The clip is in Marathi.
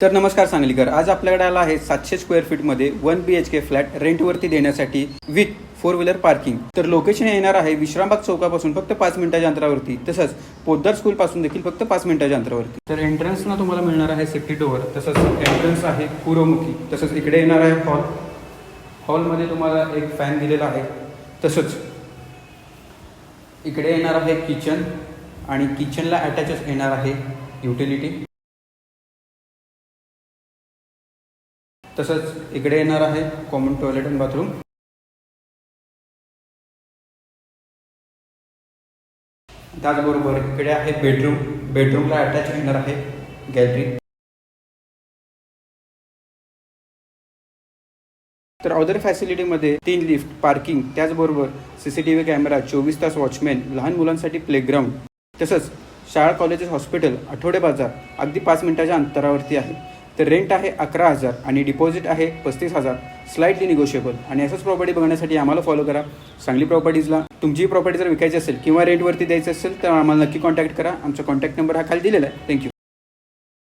तर नमस्कार सांगलीकर आज आपल्याकडे आला आहे सातशे square फीटमध्ये one B H K flat रेंटवरती देण्यासाठी विथ फोर व्हीलर पार्किंग तर लोकेशन येणार आहे विश्रामबाग चौकापासून फक्त पाच मिनिटाच्या अंतरावरती. तसंच पोद्दार स्कूलपासून देखील फक्त पाच मिनिटाच्या अंतरावरती. तर एंट्रन्सला तुम्हाला मिळणार आहे सेफ्टी डोअर तसंच एंट्रन्स आहे पूर्वमुखी तसंच इकडे येणार आहे हॉल हॉलमध्ये तुम्हाला एक फॅन दिलेला आहे. तसंच इकडे येणार आहे किचन आणि किचनला अटॅचच येणार आहे युटिलिटी तसंच इकडे येणार आहे कॉमन टॉयलेट आणि बाथरूम त्याचबरोबर इकडे आहे बेडरूम बेडरूमला अटॅच येणार आहे गॅलरी तर अदर फॅसिलिटीमध्ये तीन लिफ्ट पार्किंग त्याचबरोबर C C T V camera चोवीस तास वॉचमॅन लहान मुलांसाठी प्लेग्राऊंड तसंच शाळा कॉलेजेस हॉस्पिटल आठवडे बाजार अगदी पाच मिनिटाच्या अंतरावरती आहे. तर रेंट आहे अकरा हजार आणि डिपॉझिट आहे पस्तीस हजार. स्लाइटली निगोशिएबल आणि असंच प्रॉपर्टी बघण्यासाठी आम्हाला फॉलो करा. सांगली प्रॉपर्टीजला तुमची प्रॉपर्टी जर विकायची असेल किंवा रेंटवरती द्यायची असेल तर आम्हाला नक्की कॉन्टॅक्ट करा. आमचा कॉन्टॅक्ट नंबर हा खाली दिलेला आहे. थँक्यू